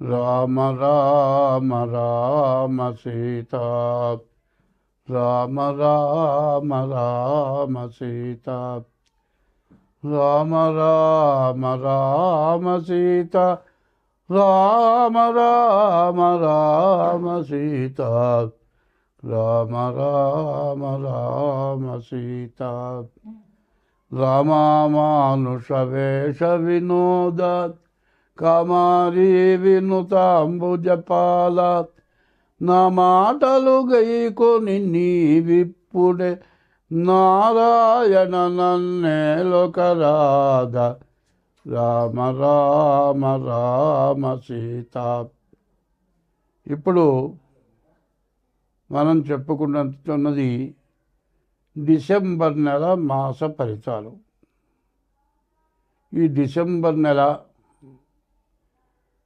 రామ రామ రామ సీత రామ రామ రామ సీత రామ రామ రామ సీత రామ రామ రామ సీత రామ రామ రామ సీత రామానుష వేష వినోద కమారి వినుతాంబుజపాల నా మాటలు గైకొని నీవిప్పుడే నారాయణ నన్నేలొకరాధ రామ రామ రామ సీత. ఇప్పుడు మనం చెప్పుకుంటున్నది డిసెంబర్ నెల మాస ఫలితాలు. ఈ డిసెంబర్ నెల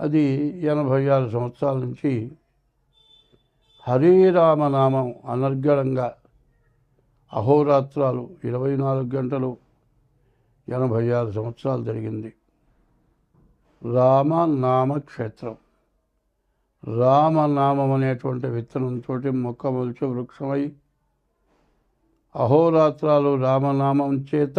అది ఎనభై ఆరు సంవత్సరాల నుంచి హరిరామనామం అనర్గళంగా అహోరాత్రాలు ఇరవై నాలుగు గంటలు ఎనభై ఆరు సంవత్సరాలు జరిగింది. రామనామ క్షేత్రం రామనామం అనేటువంటి విత్తనంతో మొక్క మొలిచి వృక్షమై అహోరాత్రాలు రామనామం చేత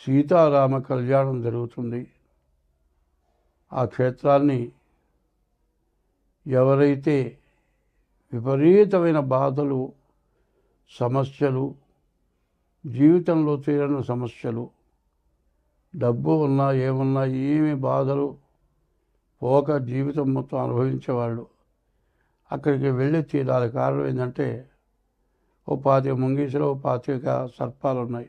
సీతారామ కళ్యాణం జరుగుతుంది. ఆ క్షేత్రాన్ని ఎవరైతే విపరీతమైన బాధలు సమస్యలు జీవితంలో తీరని సమస్యలు డబ్బు ఉన్నా ఏమున్నా ఏమి బాధలు పోక జీవితం మొత్తం అనుభవించేవాళ్ళు అక్కడికి వెళ్ళి తీరాలి. కారణం ఏంటంటే ఓ పాతిక ముంగీసులో ఓ పాతిక సర్పాలు ఉన్నాయి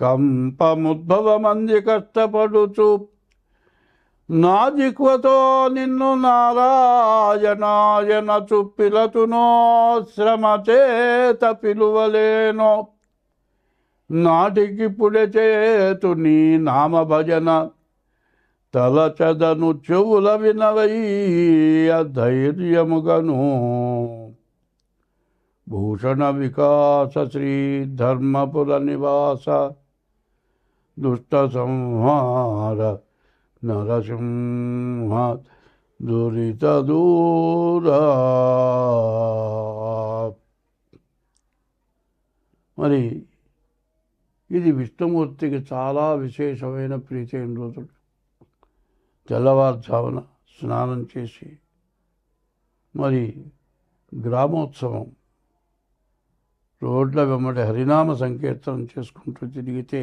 కంపముద్భవమంది కష్టపడుచు నా జిక్వతో నిన్ను నారాయణాయన చుప్పిలతునో శ్రమ చేత పిలువలేనో. నాటికిప్పుడే చేతు నీ నామ భజన తలచదను చెవుల వినవయ్య ధైర్యముగను. భూషణ వికాస శ్రీ ధర్మపుర నివాస. దుష్ట సంహార నరసింహ దురిత మరి ఇది విష్ణుమూర్తికి చాలా విశేషమైన ప్రీతైన రోజులు తెల్లవారుజామున స్నానం చేసి మరి గ్రామోత్సవం రోడ్ల వెంబడి హరినామ సంకీర్తనం చేసుకుంటూ తిరిగితే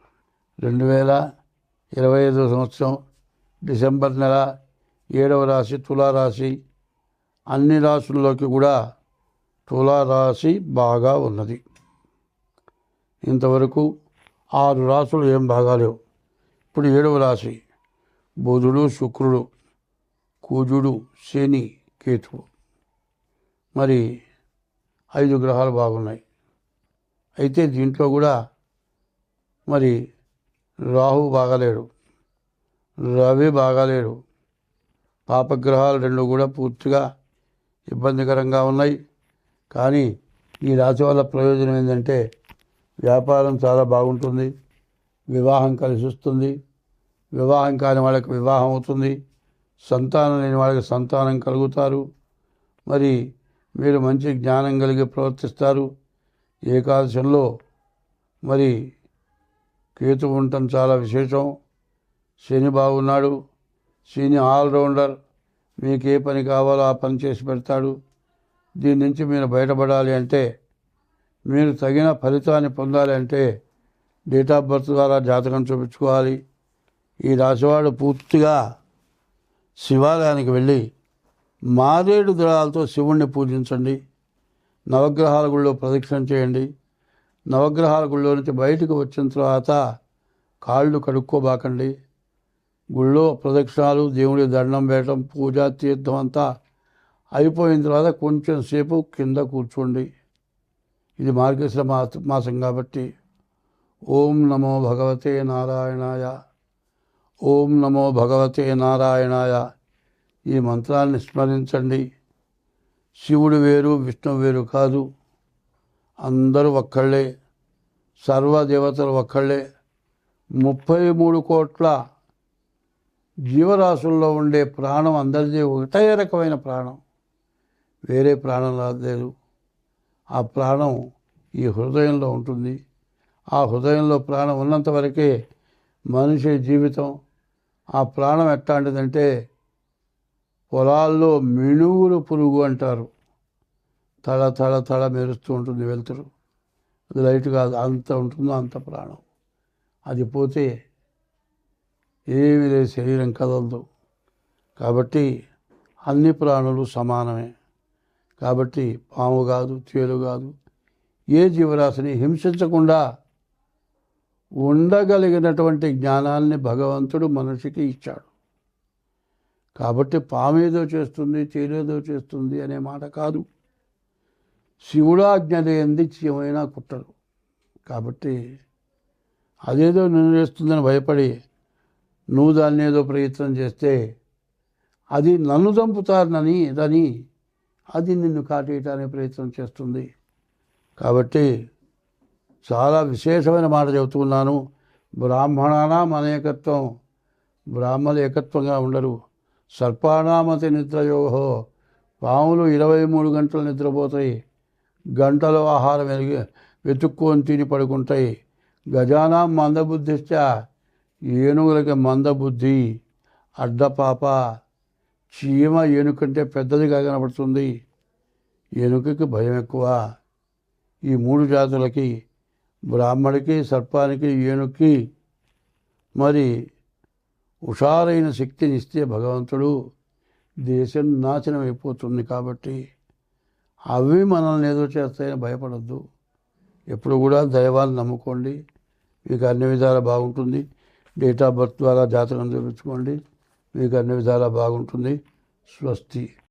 రెండు వేల ఇరవై ఐదో సంవత్సరం డిసెంబర్ నెల ఏడవ రాశి తులారాశి. అన్ని రాశుల్లోకి కూడా తులారాశి బాగా ఉన్నది. ఇంతవరకు ఆరు రాసులు ఏం బాగాలేవు ఇప్పుడు ఏడవ రాశి బుధుడు శుక్రుడు కూజుడు శని కేతువు. మరి ఐదు గ్రహాలు బాగున్నాయి. అయితే దీంట్లో కూడా మరి రాహు బాగాలేడు రవి బాగాలేడు. పాపగ్రహాలు రెండు కూడా పూర్తిగా ఇబ్బందికరంగా ఉన్నాయి. కానీ ఈ రాశి వల్ల ప్రయోజనం ఏంటంటే వ్యాపారం చాలా బాగుంటుంది వివాహం కలిసి వస్తుంది. వివాహం కాని వాళ్ళకి వివాహం అవుతుంది సంతానం లేని వాళ్ళకి సంతానం కలుగుతారు. మరి మీరు మంచి జ్ఞానం కలిగి ప్రవర్తిస్తారు. ఏకాదశంలో మరి కేతు ఉండటం చాలా విశేషం. శని బాగున్నాడు. శని ఆల్రౌండర్. మీకు ఏ పని కావాలో ఆ పని చేసి పెడతాడు. దీని నుంచి మీరు బయటపడాలి అంటే మీరు తగిన ఫలితాన్ని పొందాలి అంటే డేట్ ఆఫ్ బర్త్ ద్వారా జాతకం చూపించుకోవాలి. ఈ రాశివాడు పూర్తిగా శివాలయానికి వెళ్ళి మారేడు దళాలతో శివుణ్ణి పూజించండి. నవగ్రహాల గుళ్ళో ప్రదక్షిణ చేయండి. నవగ్రహాల గుళ్ళో నుంచి బయటకు వచ్చిన తర్వాత కాళ్ళు కడుక్కోబాకండి. గుళ్ళో ప్రదక్షిణాలు దేవుడి దండం వేయటం పూజ తీర్థం అంతా అయిపోయిన తర్వాత కొంచెం సేపు కింద కూర్చోండి. ఇది మార్గశిర మాస మాసం కాబట్టి. ఓం నమో భగవతే నారాయణాయ. ఓం నమో భగవతే నారాయణాయ. ఈ మంత్రాన్ని స్మరించండి. శివుడు వేరు విష్ణువు వేరు కాదు. అందరూ ఒక్కళ్ళే సర్వదేవతలు ఒక్కళ్ళే. ముప్పై మూడు కోట్ల జీవరాశుల్లో ఉండే ప్రాణం అందరిది ఒకటే రకమైన ప్రాణం. వేరే ప్రాణం రాలేదు. ఆ ప్రాణం ఈ హృదయంలో ఉంటుంది. ఆ హృదయంలో ప్రాణం ఉన్నంత వరకే మనిషి జీవితం. ఆ ప్రాణం ఎట్లాంటిదంటే పొలాల్లో మినుగులు పురుగు అంటారు. తళ తళ తళ మెరుస్తూ ఉంటుంది వెలుతురు. అది లైట్ కాదు అంత ఉంటుందో అంత ప్రాణం. అది పోతే ఏమీ లేదు శరీరం కదలదు. కాబట్టి అన్ని ప్రాణులు సమానమే. కాబట్టి పాము కాదు తేలు కాదు ఏ జీవరాశిని హింసించకుండా ఉండగలిగినటువంటి జ్ఞానాన్ని భగవంతుడు మనిషికి ఇచ్చాడు. కాబట్టి పామేదో చేస్తుంది తేలేదో చేస్తుంది అనే మాట కాదు. శివుడాజ్ఞ లేనిది చీమైనా కుట్టరు. కాబట్టి అదేదో నిర్ణయిస్తుందని భయపడి నువ్వు దాన్ని ఏదో ప్రయత్నం చేస్తే అది నన్ను చంపుతారననిదని అది నిన్ను కాటేయటానికి ప్రయత్నం చేస్తుంది. కాబట్టి చాలా విశేషమైన మాట చెబుతున్నాను. బ్రాహ్మణానాం అనేకత్వం బ్రాహ్మణ ఏకత్వంగా ఉండరు. సర్పానామతి నిద్రయోహో పాములు ఇరవై మూడు గంటలు నిద్రపోతాయి. గంటలో ఆహారం వెలిగి వెతుక్కొని తిని పడుకుంటాయి. గజానాం మందబుద్ధిష్ట ఏనుగులకి మందబుద్ధి. అడ్డపాప చీమ ఏనుకంటే పెద్దదిగా కనబడుతుంది. ఏనుకకి భయం ఎక్కువ. ఈ మూడు జాతులకి బ్రాహ్మడికి సర్పానికి ఏనుక్కి మరి హుషారైన శక్తినిస్తే భగవంతుడు దేశం నాశనం అయిపోతుంది కాబట్టి అవి మనల్ని ఏదో చేస్తాయని భయపడద్దు. ఎప్పుడు కూడా దైవాన్ని నమ్ముకోండి. మీకు అన్ని విధాలా బాగుంటుంది. డేట్ ఆఫ్ బర్త్ ద్వారా జాతకం చూపించుకోండి. మీకు అన్ని విధాలా బాగుంటుంది. స్వస్తి.